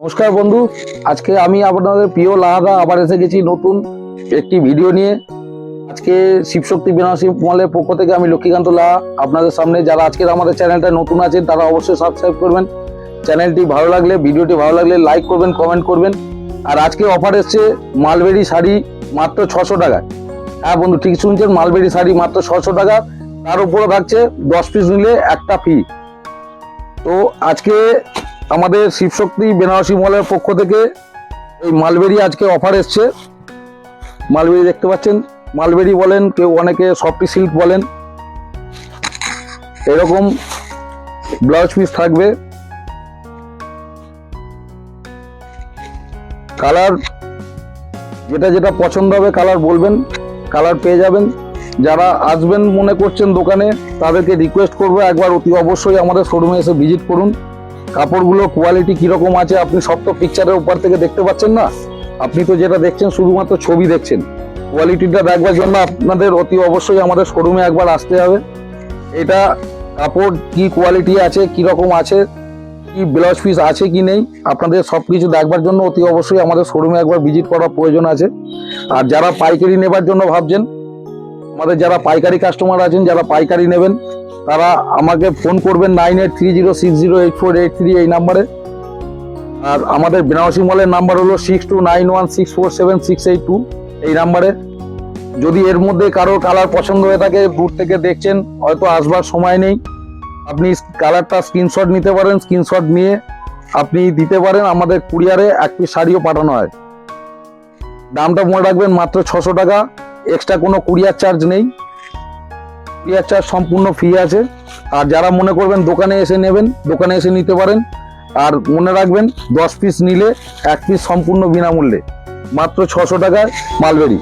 নমস্কার বন্ধু, আজকে আমি আপনাদের প্রিয় লাহাদা আবার এসে গেছি নতুন একটি ভিডিও নিয়ে। আজকে শিবশক্তি বেনারসি মলের পক্ষ থেকে আমি লক্ষ্মীকান্ত লাহা। আপনাদের সামনে যারা আজকের আমাদের চ্যানেলটা নতুন আছেন, তারা অবশ্যই সাবস্ক্রাইব করবেন। চ্যানেলটি ভালো লাগলে, ভিডিওটি ভালো লাগলে লাইক করবেন কমেন্ট করবেন। আর আজকে অফার এসছে মালবেরি শাড়ি মাত্র ছশো টাকায়। হ্যাঁ বন্ধু, ঠিক শুনছেন, মালবেরি শাড়ি মাত্র ছশো টাকা। তার উপরে থাকছে দশ পিস নিলে একটা ফি তো আজকে আমাদের শিবশক্তি বেনারসি মলের পক্ষ থেকে এই মালবেরি আজকে অফার এসছে। মালবেরি দেখতে পাচ্ছেন। মালবেরি বলেন, কেউ অনেকে সফটি সিল্ক বলেন। এরকম ব্লাউজ পিস থাকবে। কালার যেটা যেটা পছন্দ হবে কালার বলবেন, কালার পেয়ে যাবেন। যারা আসবেন মনে করছেন দোকানে, তাদেরকে রিকোয়েস্ট করব, একবার অতি অবশ্যই আমাদের শোরুমে এসে ভিজিট করুন। কাপড়গুলো কোয়ালিটি কীরকম আছে আপনি সব তো পিকচারের উপর থেকে দেখতে পাচ্ছেন না। আপনি তো যেটা দেখছেন শুধুমাত্র ছবি দেখছেন। কোয়ালিটিটা দেখবার জন্য আপনাদের অতি অবশ্যই আমাদের শোরুমে একবার আসতে হবে। এটা কাপড় কি কোয়ালিটি আছে কি রকম আছে, কি ব্লাউজ পিস আছে কি নেই, আপনাদের সব কিছু দেখবার জন্য অতি অবশ্যই আমাদের শোরুমে একবার ভিজিট করার প্রয়োজন আছে। আর যারা পাইকারি নেবার জন্য ভাবছেন, আমাদের যারা পাইকারি কাস্টমার আছেন, যারা পাইকারি নেবেন তারা আমাকে ফোন করবেন nine eight three zero six zero eight four eight three এই নাম্বারে। আর আমাদের বেনারসি মলের নাম্বার হলো six two nine one six four seven six eight two এই নাম্বারে। যদি এর মধ্যে কারও কালার পছন্দ হয়ে থাকে, দূর থেকে দেখছেন, হয়তো আসবার সময় নেই। আপনি কালারটা স্ক্রিনশট নিতে পারেন, স্ক্রিনশট নিয়ে আপনি দিতে পারেন। আমাদের কুরিয়ারে এক পিস শাড়িও পাঠানো হয়। দামটা মনে রাখবেন মাত্র ছশো টাকা। এক্সট্রা কোনো কুরিয়ার চার্জ নেই। চার্জ সম্পূর্ণ ফ্রি আছে। আর যারা মনে করবেন দোকানে এসে নেবেন, দোকানে এসে নিতে পারেন। আর মনে রাখবেন, দশ পিস নিলে এক পিস সম্পূর্ণ বিনামূল্যে। মাত্র ছশো টাকায় মালবেরি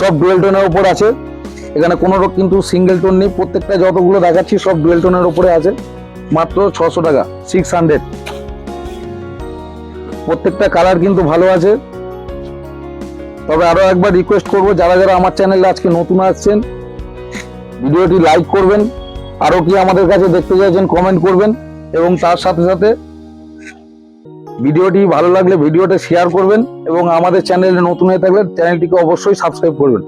সব ডুয়েল টোনের ওপর আছে। এখানে কোনো কিন্তু সিঙ্গেল টোন নেই। প্রত্যেকটা যতগুলো দেখাচ্ছি, সব ডুয়েল টোনের ওপরে আছে। মাত্র ছশো টাকা সিক্স হান্ড্রেড প্রত্যেকটা কালার কিন্তু ভালো আছে। তবে আরও একবার রিকোয়েস্ট করব, যারা যারা আমার চ্যানেলে আজকে নতুন আসছেন ভিডিওটি লাইক করবেন আরও কি আমাদের কাছে দেখতে চাইছেন কমেন্ট করবেন, এবং তার সাথে সাথে ভিডিওটি ভালো লাগলে ভিডিওটা শেয়ার করবেন, এবং আমাদের চ্যানেলে নতুন হয়ে থাকলে চ্যানেলটিকে অবশ্যই সাবস্ক্রাইব করবেন।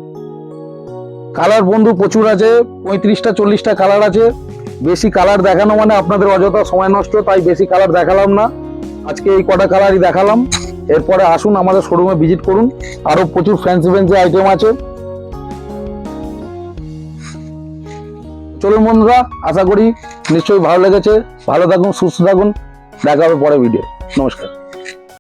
কালার বন্ধু প্রচুর আছে, পঁয়ত্রিশটা, চল্লিশটা কালার আছে। বেশি কালার দেখানো মানে আপনাদের অযথা সময় নষ্ট, তাই বেশি কালার দেখালাম না। আজকে এই কটা কালারই দেখালাম। এরপরে আসুন আমাদের শোরুমে ভিজিট করুন। আরও প্রচুর ফ্যান্সি ফ্যান্সি আইটেম আছে। চলুন বন্ধুরা, আশা করি নিশ্চয়ই ভালো লেগেছে। ভালো থাকুন, সুস্থ থাকুন। দেখা হবে পরে ভিডিও নমস্কার।